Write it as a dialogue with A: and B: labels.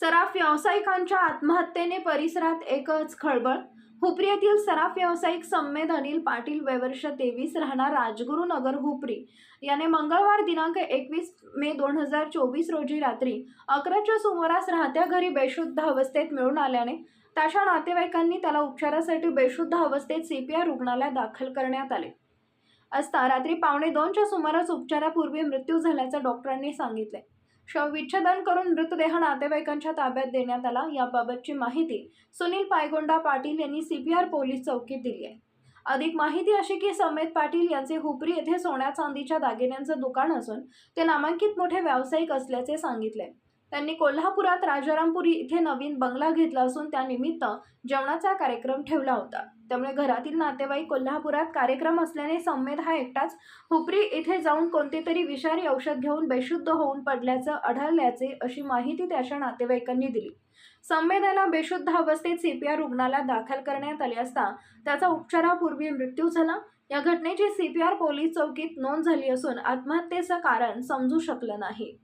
A: सराफ व्यावसायिकांच्या आत्महत्येने परिसरात एकच खळबळ. हुपरी येथील सराफ व्यावसायिक संमेद अनिल पाटील वयवर्ष तेवीस राहणार राजगुरुनगर हुपरी. याने मंगळवार दिनांक एकवीस मे दोन हजार चोवीस रोजी रात्री अकराच्या सुमारास राहत्या घरी बेशुद्ध अवस्थेत मिळून आल्याने त्याच्या नातेवाईकांनी त्याला उपचारासाठी बेशुद्ध अवस्थेत सी पी आर रुग्णालयात दाखल करण्यात आले. असता रात्री पावणे दोनच्या सुमारास उपचारापूर्वी मृत्यू झाल्याचं डॉक्टरांनी सांगितले. शवविच्छेदन करून मृतदेह नातेवाईकांच्या ताब्यात देण्यात आला. याबाबतची माहिती सुनील पायगोंडा पाटील यांनी सीपीआर पोलीस चौकीत दिली आहे. अधिक माहिती अशी की समेत पाटील यांचे हुपरी येथे सोन्या चांदीच्या दागिन्यांचं दुकान असून ते नामांकित मोठे व्यावसायिक असल्याचे सांगितले. त्यांनी कोल्हापुरात राजारामपुरी इथे नवीन बंगला घेतला असून त्यानिमित्त जेवणाचा कार्यक्रम ठेवला होता. त्यामुळे घरातील नातेवाईक कोल्हापुरात कार्यक्रम असल्याने संमेद हा एकटाच हुपरी इथे जाऊन कोणते तरी विषारी औषध घेऊन बेशुद्ध होऊन पडल्याचं आढळल्याचे अशी माहिती त्याच्या नातेवाईकांनी दिली. संमेदाला बेशुद्ध अवस्थेत सीपीआर रुग्णालयात दाखल करण्यात आले असता त्याचा उपचारापूर्वी मृत्यू झाला. या घटनेची सीपीआर पोलीस चौकीत नोंद झाली असून आत्महत्येचं कारण समजू शकलं नाही.